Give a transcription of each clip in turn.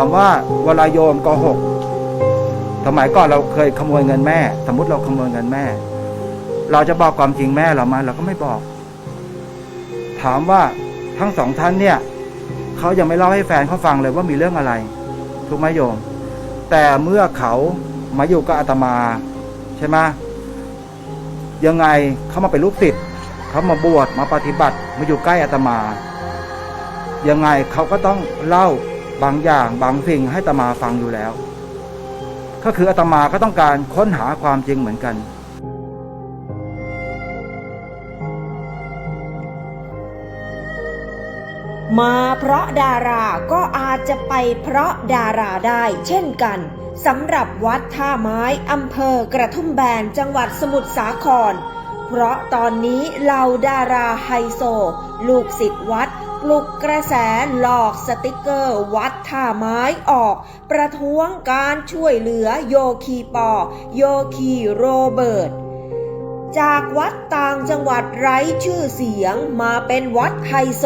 ามว่าเวลาโยมโกหกสมัยก่อนเราเคยขโมยเงินแม่ สมมติเราขโมยเงินแม่ เราจะบอกความจริงแม่เราไหมเราก็ไม่บอก ถามว่าทั้งสองท่านเนี่ยเขายังไม่เล่าให้แฟนเขาฟังเลยว่ามีเรื่องอะไรถูกไหมโยม แต่เมื่อเขามาอยู่กับอาตมา ใช่ไหมยังไงเขามาเป็นลูกศิษย์เขามาบวชมาปฏิบัติมาอยู่ใกล้อาตมา ยังไงเขาก็ต้องเล่า บางอย่างบางสิ่งให้อตมาฟังอยู่แล้ว ก็คืออาตมาก็ต้องการค้นหาความจริงเหมือนกัน มาเพราะดาราก็อาจจะไปเพราะดาราได้ เช่นกันสำหรับวัดท่าไม้อำเภอกระทุ่มแบนจังหวัดสมุทรสาคร เพราะตอนนี้เหล่าดาราไฮโซ ลูกศิษย์วัด ลุกกระแสหลอกสติกเกอร์ วัดท่าไม้ออก ประท้วงการช่วยเหลือโยคีปอ โยคีโรเบิร์ตจากวัดต่างจังหวัดไร้ชื่อเสียงมาเป็นวัดไฮโซ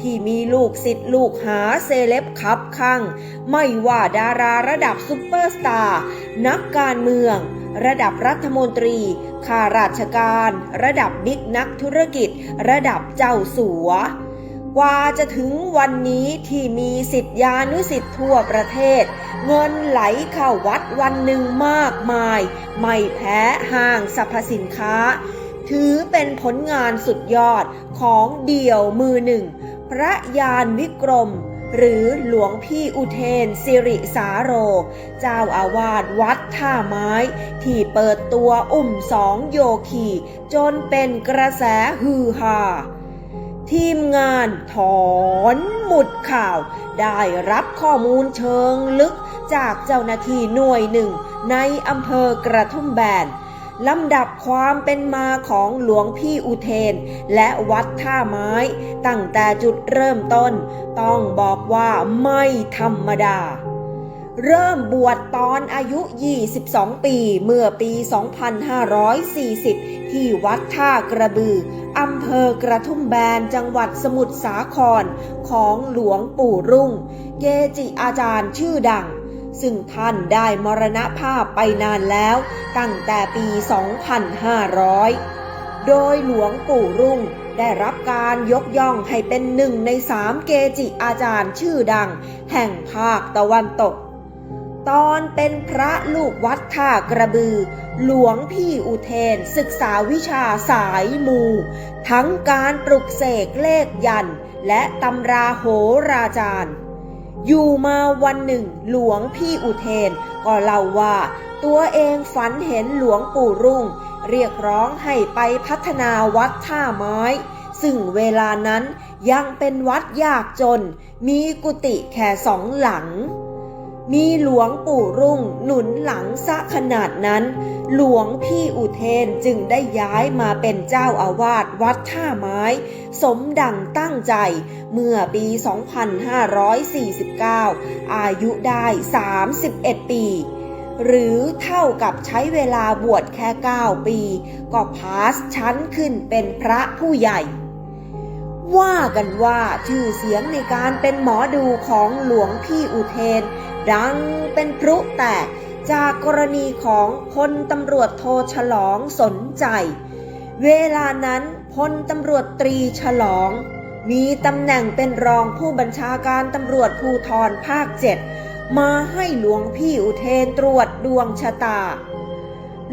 ที่มีลูกศิษย์ลูกหาเซเลบคับข้าง ไม่ว่าดาราระดับซุปเปอร์สตาร์นักการเมือง ระดับรัฐมนตรี ข้าราชการ ระดับบิ๊กนักธุรกิจ ระดับเจ้าสัว กว่าจะถึงวันนี้ที่มีสิทธิยานุสิทธิ์ทั่วประเทศ เงินไหลเข้าวัดวันหนึ่งมากมาย ไม่แพ้ห้างสรรพสินค้า ถือเป็นผลงานสุดยอดของเดี่ยวมือหนึ่ง พระยานวิกรม หรือหลวงพี่อุเทนสิริสาโร เจ้าอาวาสวัดท่าไม้ ที่เปิดตัวอุ้มสองโยคี จนเป็นกระแสฮือฮา ทีมงานถอนหมุดข่าว ได้รับข้อมูลเชิงลึกจากเจ้าหน้าที่หน่วยหนึ่ง ในอำเภอกระทุ่มแบนลำดับความเป็นมาของหลวงพี่อุเทน และวัดท่าไม้ ตั้งแต่จุดเริ่มต้น ต้องบอกว่าไม่ธรรมดา เริ่มบวชตอนอายุ 22 ปี เมื่อปี 2540 ที่วัดท่ากระบือ อำเภอกระทุ่มแบน จังหวัดสมุทรสาคร ของหลวงปู่รุ่ง เกจิอาจารย์ชื่อดัง ซึ่งท่านได้มรณภาพไปนานแล้ว ตั้งแต่ปี 2500 โดยหลวงปู่รุ่งได้รับการยกย่องให้เป็นหนึ่งในสามเกจิอาจารย์ชื่อดัง แห่งภาคตะวันตก ตอนเป็นพระลูกวัดท่ากระบือ หลวงพี่อุเทน ศึกษาวิชาสายมู ทั้งการปลุกเสกเลขยัน และตำราโหราจารย์ อยู่มาวันหนึ่ง หลวงพี่อุเทน ก็เล่าว่า ตัวเองฝันเห็นหลวงปู่รุ่ง เรียกร้องให้ไปพัฒนาวัดท่าไม้ ซึ่งเวลานั้นยังเป็นวัดยากจน มีกุฏิแค่สองหลัง มีหลวงปู่รุ่งหนุนหลังซะขนาดนั้น หลวงพี่อุเทนจึงได้ย้ายมาเป็นเจ้าอาวาสวัดท่าไม้ สมดังตั้งใจ เมื่อปี 2549 อายุได้ 31 ปี หรือเท่ากับใช้เวลาบวชแค่ 9 ปี ก็พาสชั้นขึ้นเป็นพระผู้ใหญ่ว่ากันว่าชื่อเสียงในการเป็นหมอดูของหลวงพี่อุเทน ดังเป็นพลุแตกจากกรณีของพลตำรวจโทฉลองสนใจ เวลานั้นพลตำรวจตรีฉลอง มีตำแหน่งเป็นรองผู้บัญชาการตำรวจภูธรภาคเจ็ดมาให้หลวงพี่อุเทนตรวจดวงชะตา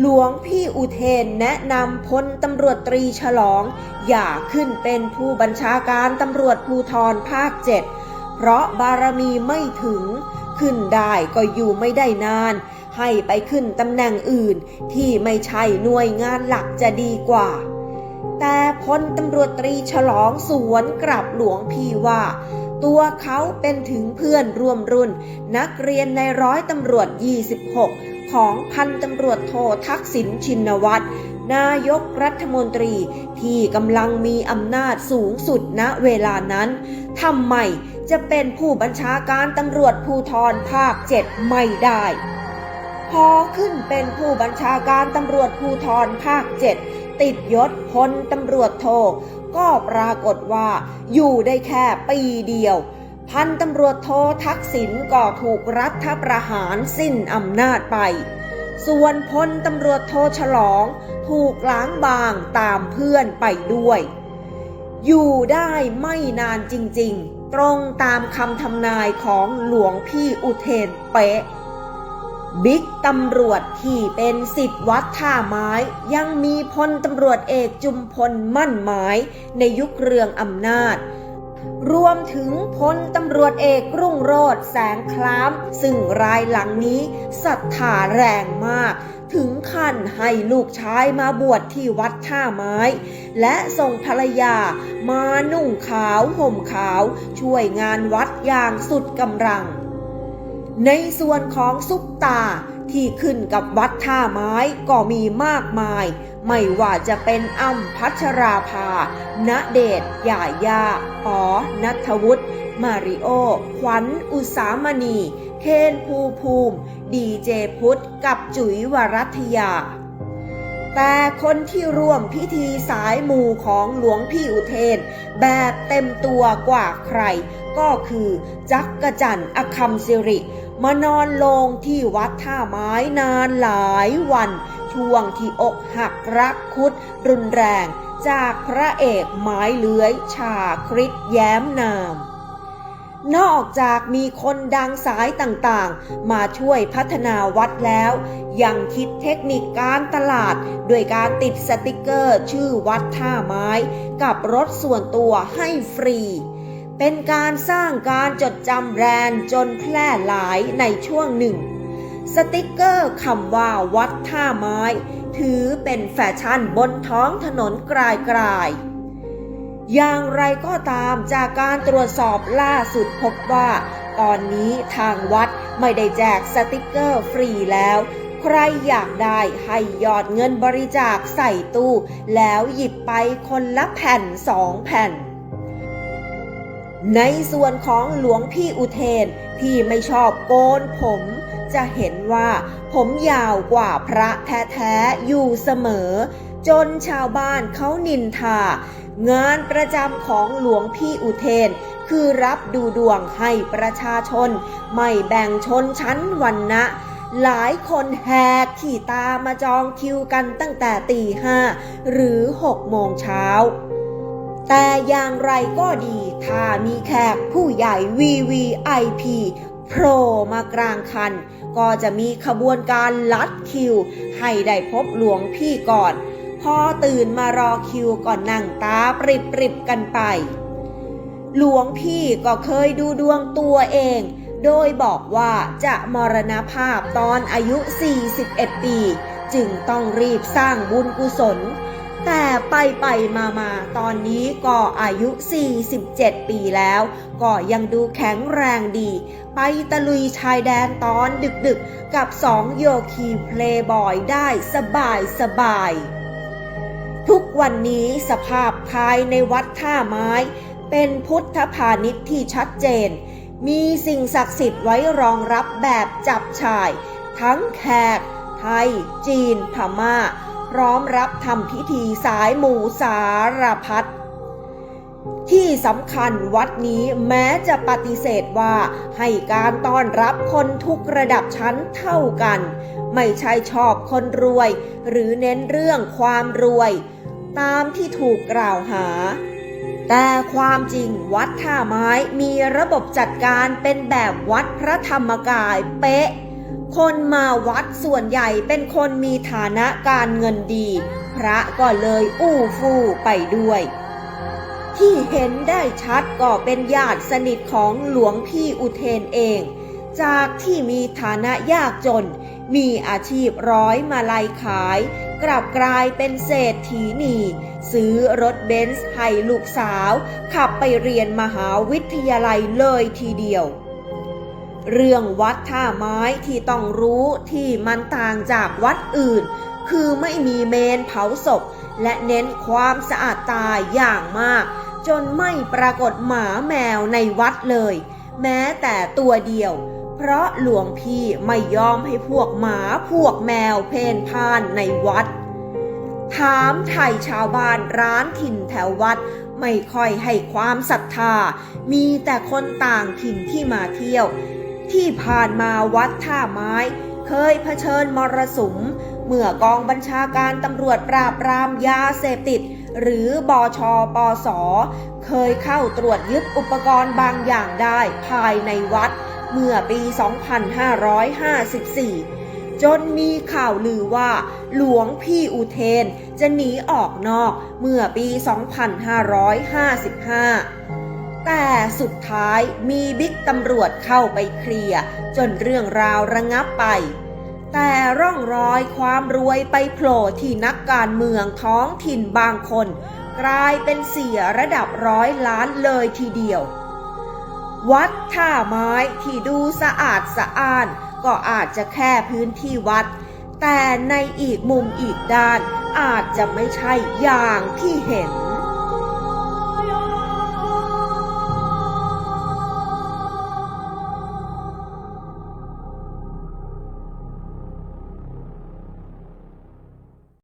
หลวงพี่อุเทนแนะนำพลตำรวจตรีฉลอง อย่าขึ้นเป็นผู้บัญชาการตำรวจภูธรภาคเจ็ดเพราะบารมีไม่ถึง ขึ้นได้ก็อยู่ไม่ได้นาน ให้ไปขึ้นตำแหน่งอื่น ที่ไม่ใช่หน่วยงานหลักจะดีกว่า แต่พลตำรวจตรีฉลองสวนกลับหลวงพี่ว่าตัวเขาเป็นถึงเพื่อนร่วมรุ่น นักเรียนในร้อยตำรวจ 26 ของพันตำรวจโททักษิณชินวัตร นายกรัฐมนตรีที่กำลังมีอำนาจสูงสุดณเวลานั้นทำไม จะเป็นผู้บัญชาการตำรวจภูธรภาคเจ็ดไม่ได้ พอขึ้นเป็นผู้บัญชาการตำรวจภูธรภาคเจ็ดติดยศพลตำรวจโท ก็ปรากฏว่าอยู่ได้แค่ปีเดียว พันตำรวจโททักษิณก็ถูกรัฐประหารสิ้นอำนาจไป ส่วนพลตำรวจโทฉลอง ถูกล้างบางตามเพื่อนไปด้วย อยู่ได้ไม่นานจริง ๆ ตรงตามคำทำนายของหลวงพี่อุเทนเป๊ะ บิ๊กตำรวจที่เป็นสิทธิ์วัดท่าไม้ ยังมีพลตำรวจเอกจุมพลมั่นหมาย ในยุคเรืองอำนาจ รวมถึงพลตำรวจเอกรุ่งโรธแสงคล้าม ซึ่งรายหลังนี้ศรัทธาแรงมาก ถึงขั้นให้ลูกชายมาบวชที่วัดท่าไม้ และส่งภรรยามานุ่งขาวห่มขาว ช่วยงานวัดอย่างสุดกำลัง ในส่วนของซุปตาที่ขึ้นกับวัดท่าไม้ก็มีมากมาย ไม่ว่าจะเป็นอ้ำพัชราภา ณเดชน์ยายา ปอ นัทวุฒิ มาริโอ ขวัญ อุสามณี เคนภูภูมิ ดีเจพุทธกับจุ๋ยวรัตยา แต่คนที่ร่วมพิธีสายมูของหลวงพี่อุเทน แบบเต็มตัวกว่าใคร ก็คือจักกะจันอคัมสิริ มานอนลงที่วัดท่าไม้นานหลายวัน ช่วงที่อกหักรักคุดรุนแรงจากพระเอกไม้เลื้อยชาคริสแย้มนาม นอกจากมีคนดังสายต่างๆ มาช่วยพัฒนาวัดแล้ว ยังคิดเทคนิคการตลาด โดยการติดสติกเกอร์ชื่อวัดท่าไม้ กับรถส่วนตัวให้ฟรี เป็นการสร้างการจดจำแบรนด์จนแพร่หลายในช่วงหนึ่ง สติกเกอร์คำว่าวัดท่าไม้ ถือเป็นแฟชั่นบนท้องถนนกลายกลายๆ อย่างไรก็ตามจากการตรวจสอบล่าสุดพบว่า ตอนนี้ทางวัดไม่ได้แจกสติกเกอร์ฟรีแล้ว ใครอยากได้ให้หยอดเงินบริจาคใส่ตู้ แล้วหยิบไปคนละแผ่นสองแผ่น ในส่วนของหลวงพี่อุเทนที่ไม่ชอบโกนผมจะเห็นว่าผมยาวกว่าพระแท้ๆอยู่เสมอ จนชาวบ้านเขานินทา งานประจำของหลวงพี่อุเทน คือรับดูดวงให้ประชาชน ไม่แบ่งชนชั้นวันนะหลายคนแหกขี่ตามาจองคิวกันตั้งแต่ตีห้าหรือหกโมงเช้า แต่อย่างไรก็ดี ถ้ามีแขกผู้ใหญ่ VVIP โผล่มากลางคัน ก็จะมีขบวนการลัดคิว ให้ได้พบหลวงพี่ก่อน พอตื่นมารอคิวก่อนนั่งตาปริบปริบกันไป หลวงพี่ก็เคยดูดวงตัวเอง โดยบอกว่าจะมรณภาพตอนอายุ 41 ปี จึงต้องรีบสร้างบุญกุศล แต่ไปไปมามาตอนนี้ก็อายุ 47 ปีแล้ว ก็ยังดูแข็งแรงดี ไปตะลุยชายแดนตอนดึกๆกกับสองโยคีเพลย์บอยได้สบายสบาย ทุกวันนี้สภาพภายในวัดท่าไม้ เป็นพุทธพาณิชย์ที่ชัดเจน มีสิ่งศักดิ์สิทธิ์ไว้รองรับแบบจับฉาย ทั้งแขก ไทย จีน พม่า พร้อมรับทำพิธีสายหมู่สารพัดที่สำคัญวัดนี้แม้จะปฏิเสธว่าให้การต้อนรับคนทุกระดับชั้นเท่ากัน ไม่ใช่ชอบคนรวย หรือเน้นเรื่องความรวย ตามที่ถูกกล่าวหา แต่ความจริงวัดท่าไม้มีระบบจัดการเป็นแบบวัดพระธรรมกายเป๊ะ คนมาวัดส่วนใหญ่เป็นคนมีฐานะการเงินดี พระก็เลยอู้ฟู่ไปด้วย ที่เห็นได้ชัดก็เป็นญาติสนิทของหลวงพี่อุเทนเอง จากที่มีฐานะยากจน มีอาชีพร้อยมาลัยขาย กลับกลายเป็นเศรษฐีนีซื้อรถเบนซ์ให้ลูกสาว ขับไปเรียนมหาวิทยาลัยเลยทีเดียว เรื่องวัดท่าไม้ที่ต้องรู้ที่มันต่างจากวัดอื่น คือไม่มีเมนเผาศพ และเน้นความสะอาดตาอย่างมาก จนไม่ปรากฏหมาแมวในวัดเลย แม้แต่ตัวเดียว เพราะหลวงพี่ไม่ยอมให้พวกหมาพวกแมวเพ่นพ่านในวัด ถามไทยชาวบ้านร้านถิ่นแถววัดไม่ค่อยให้ความศรัทธา มีแต่คนต่างถิ่นที่มาเที่ยว ที่ผ่านมาวัดท่าไม้ เคยเผชิญมรสุม เมื่อกองบัญชาการตำรวจปราบปรามยาเสพติด หรือบอชปอสเคยเข้าตรวจยึดอุปกรณ์บางอย่างได้ภายในวัด เมื่อปี 2554 จนมีข่าวลือว่า หลวงพี่อุเทนจะหนีออกนอกเมื่อปี 2555 แต่สุดท้ายมีบิ๊กตำรวจเข้าไปเคลียร์จนเรื่องราวระงับไป แต่ร่องรอยความรวยไปโผล่ที่นักการเมืองท้องถิ่นบางคน กลายเป็นเสียระดับร้อยล้านเลยทีเดียว วัดท่าไม้ที่ดูสะอาดสะอ้าน ก็อาจจะแค่พื้นที่วัด แต่ในอีกมุมอีกด้านอาจจะไม่ใช่อย่างที่เห็น